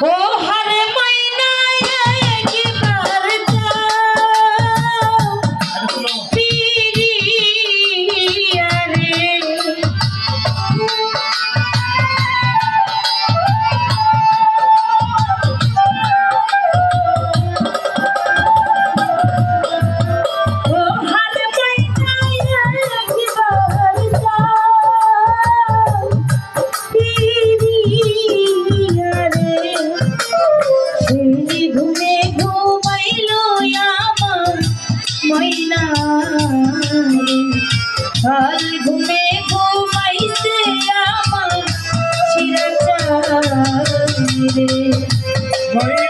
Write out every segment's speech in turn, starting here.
好 ঘুমে ঘুমাইতে আমার চিরাচার রে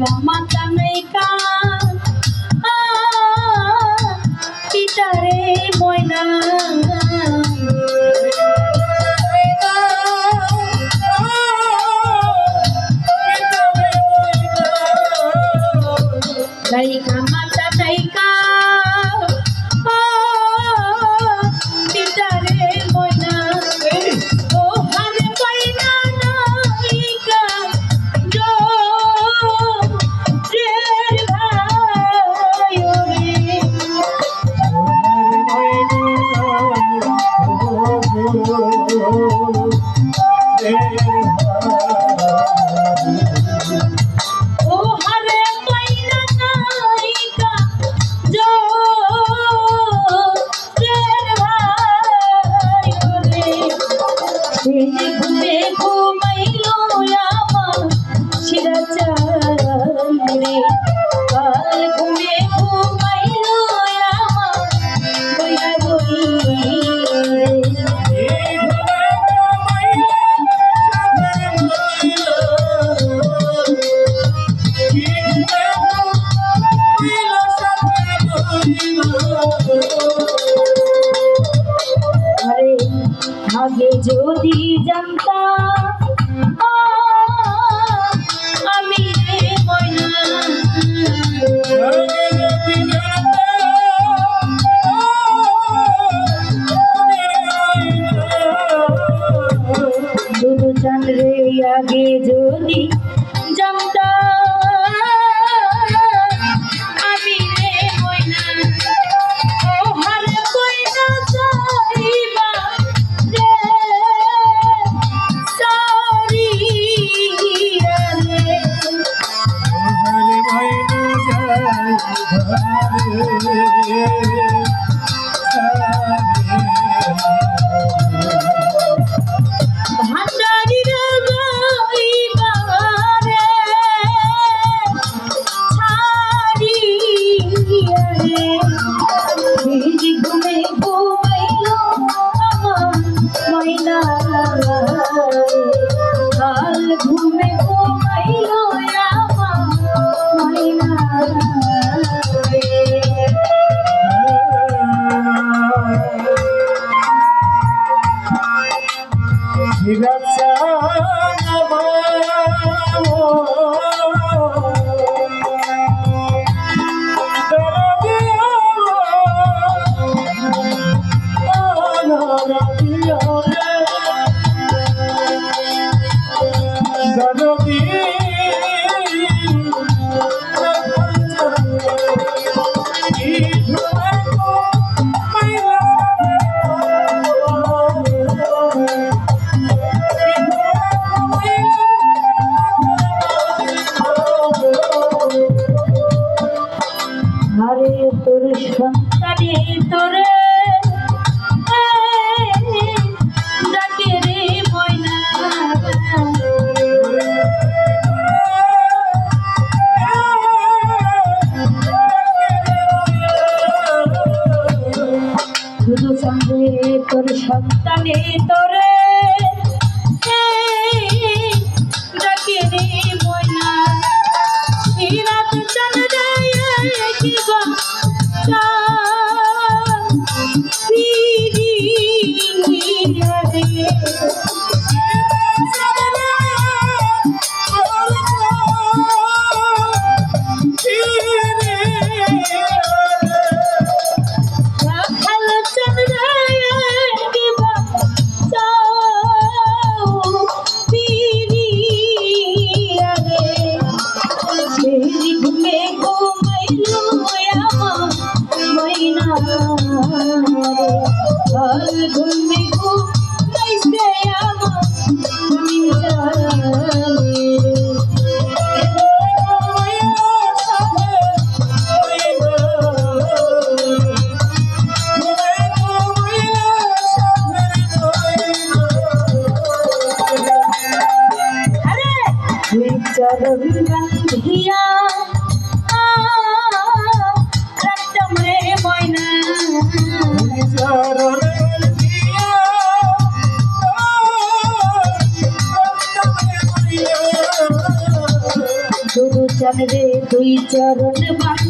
জমাতামেকা পিতারে ময়না। जो दी planeta রে দুই চরণ বাস।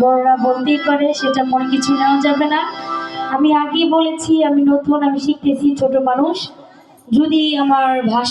বড়রা বলতেই পারে সেটা মনে কিছু নেওয়া যাবে না। আমি আগেই বলেছি, আমি নতুন, আমি শিখতেছি ছোট মানুষ। যদি আমার ভাষা